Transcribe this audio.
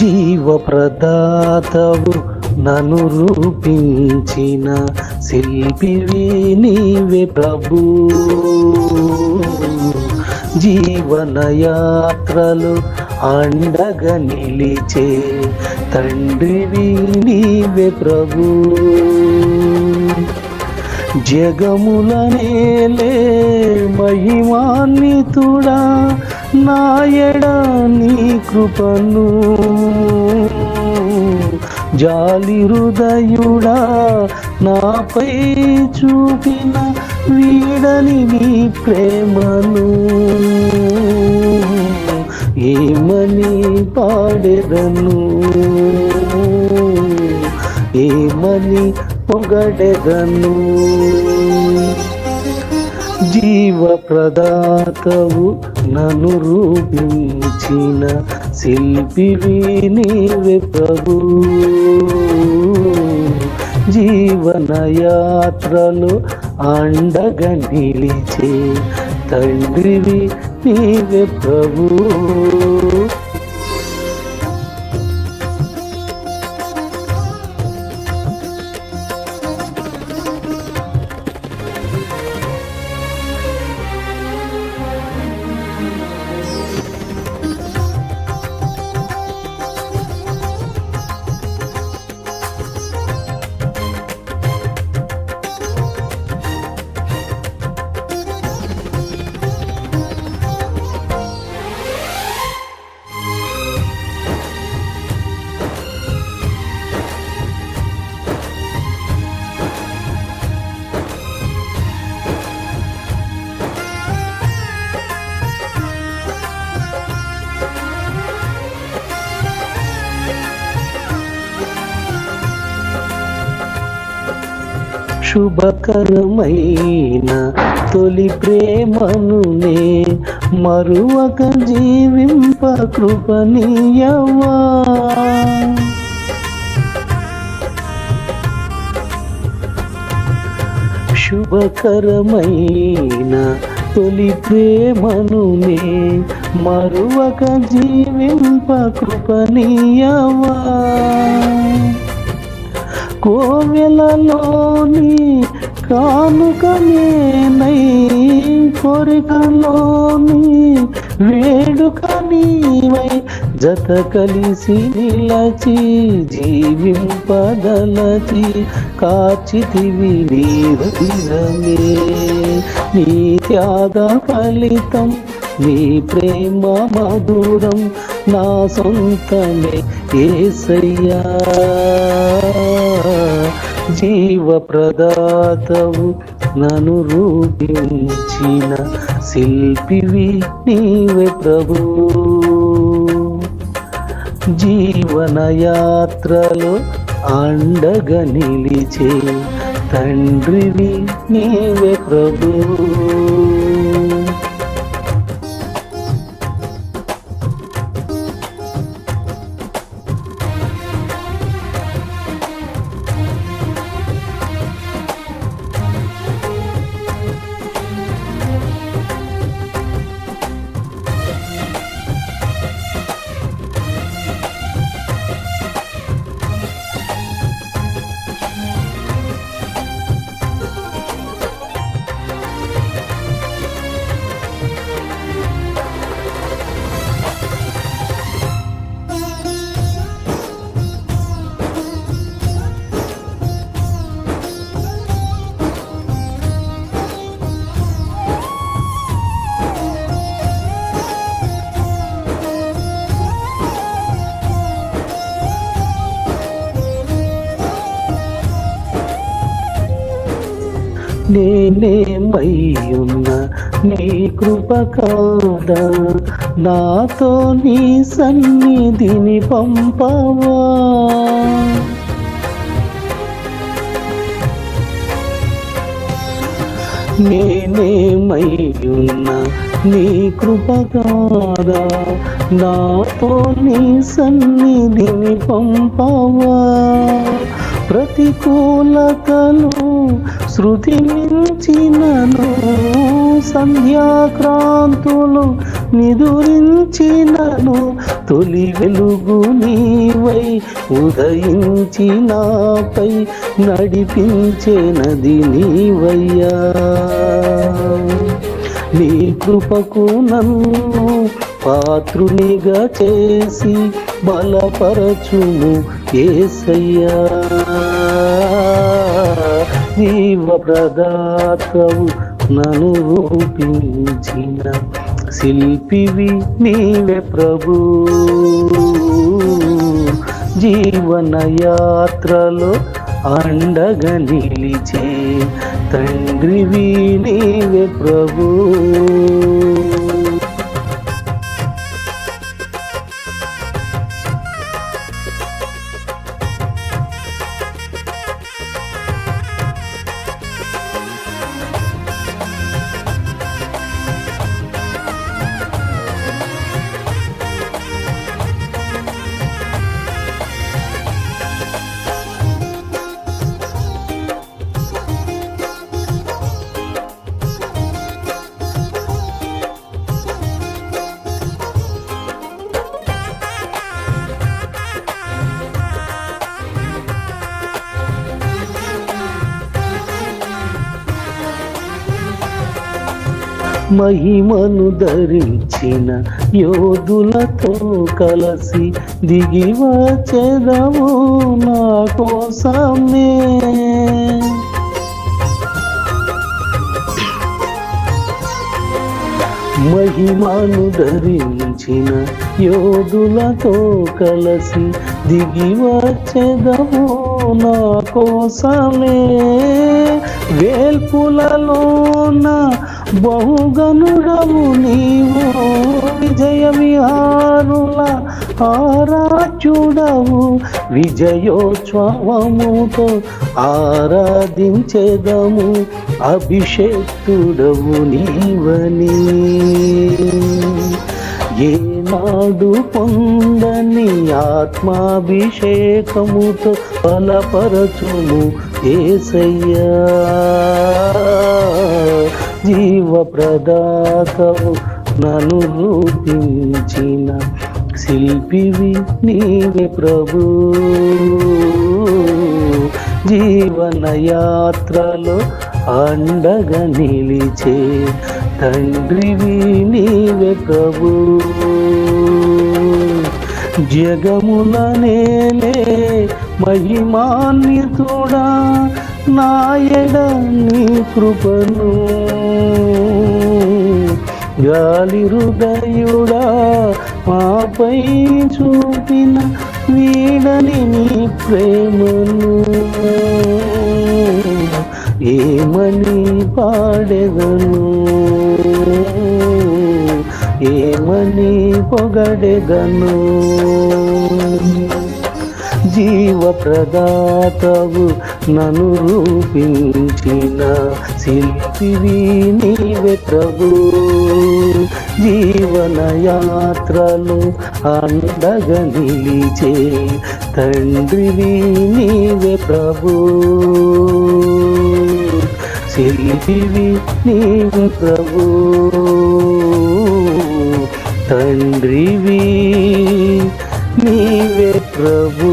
జీవప్రదాతవు నన్ను రూపించిన శిల్పివి నీవే ప్రభు. జీవన యాత్రలు అండగా నిలిచే తండ్రివి నీవే ప్రభు. జగములనేలే మహిమాన్వితుడా నాయడా నీ కృపను. జాలి హృదయుడా నాపై చూపిన వీడని నీ ప్రేమను. ఏమని పాడెదను? ఏమని పొగడెదను? జీవ ప్రదాతవు నన్ను రూపించిన శిల్పివి నీవే ప్రభు. జీవన యాత్రలు అండగా నిలిచే తండ్రివి నీవే ప్రభు. శుభకరమైన తొలి ప్రేమను నే మరువక జీవింప కృపనీయవా. శుభకరమైన తొలి ప్రేమను నే మరువక జీవింప కృపనీయవా. కోవెలలోని కానుకనేనై కోరికలోని వేడుక నీవై జత కలిసి నిలచి జీవింపదలచి కాచితివి నీరమే నీ త్యాగ ఫలితం నీ ప్రేమ మధురం నా సొంతమే ఏసయ్యా. జీవ ప్రదాతవు నను రూపించిన శిల్పివి నీవే ప్రభు. జీవన యాత్రలో అండగా నిలిచే తండ్రివి నీవే ప్రభు. నేనేమయ్యున్న? నీ కృప కాదా? నాతో నీ సన్నిధిని పంపవా? నేనేమయ్యున్న? నీ కృప కాదా? నాతో నీ సన్నిధిని పంపవా? ప్రతికూలతలు శృతి మించినను సంధ్యాక్రాంతులు నిదురించినను తొలి వెలుగు నీవై ఉదయించి నాపై నడిపించేనది నీవయ్యా. నీ కృపకు నన్ను పాత్రునిగా చేసి బలపరచుము ఏసయ్యా. జీవ ప్రదాతవు నను రూపించిన శిల్పివి నీవే ప్రభు. జీవన యాత్రలో అండగా నిలిచే తండ్రివి నీవే ప్రభు. మహిమను ధరించిన యోధులతో కలసి దిగి వచ్చేదవు నా కోసమే మహిమను ధరించిన యోధులతో కలసి దిగి వచ్చేదము నా కోసమే వేల్పులలోన బహుగనుడవు నీవు విజయ విహారుల ఆరాచుడవు విజయోత్సవముతో ఆరాధించేదము అభిషేక్తుడవు నీవని. ఏనాడు పొందని ఆత్మాభిషేకముతో బలపరచుము ఏసయ్యా. జీవ ప్రదాతవు నన్ను రూపించిన శిల్పివి నీవే ప్రభు. జీవన యాత్రలో అండగా నిలిచే తండ్రివి నీవే ప్రభు. జగముల నేలే మహిమాన్వితుడా నాయడ నీ కృపను? గాలి హృదయుడా మాపై చూపిన వీడని నీ ప్రేమను. ఏమని పాడెదను? ఏమని పొగడెదను? జీవ ప్రదాతవు నను రూపించిన శిల్పివి నీవే ప్రభు. జీవన యాత్రలు అండగా నిలిచే తండ్రివి నీవే ప్రభు. శిల్పివి నీవే ప్రభు. తండ్రివి నీవే ప్రభు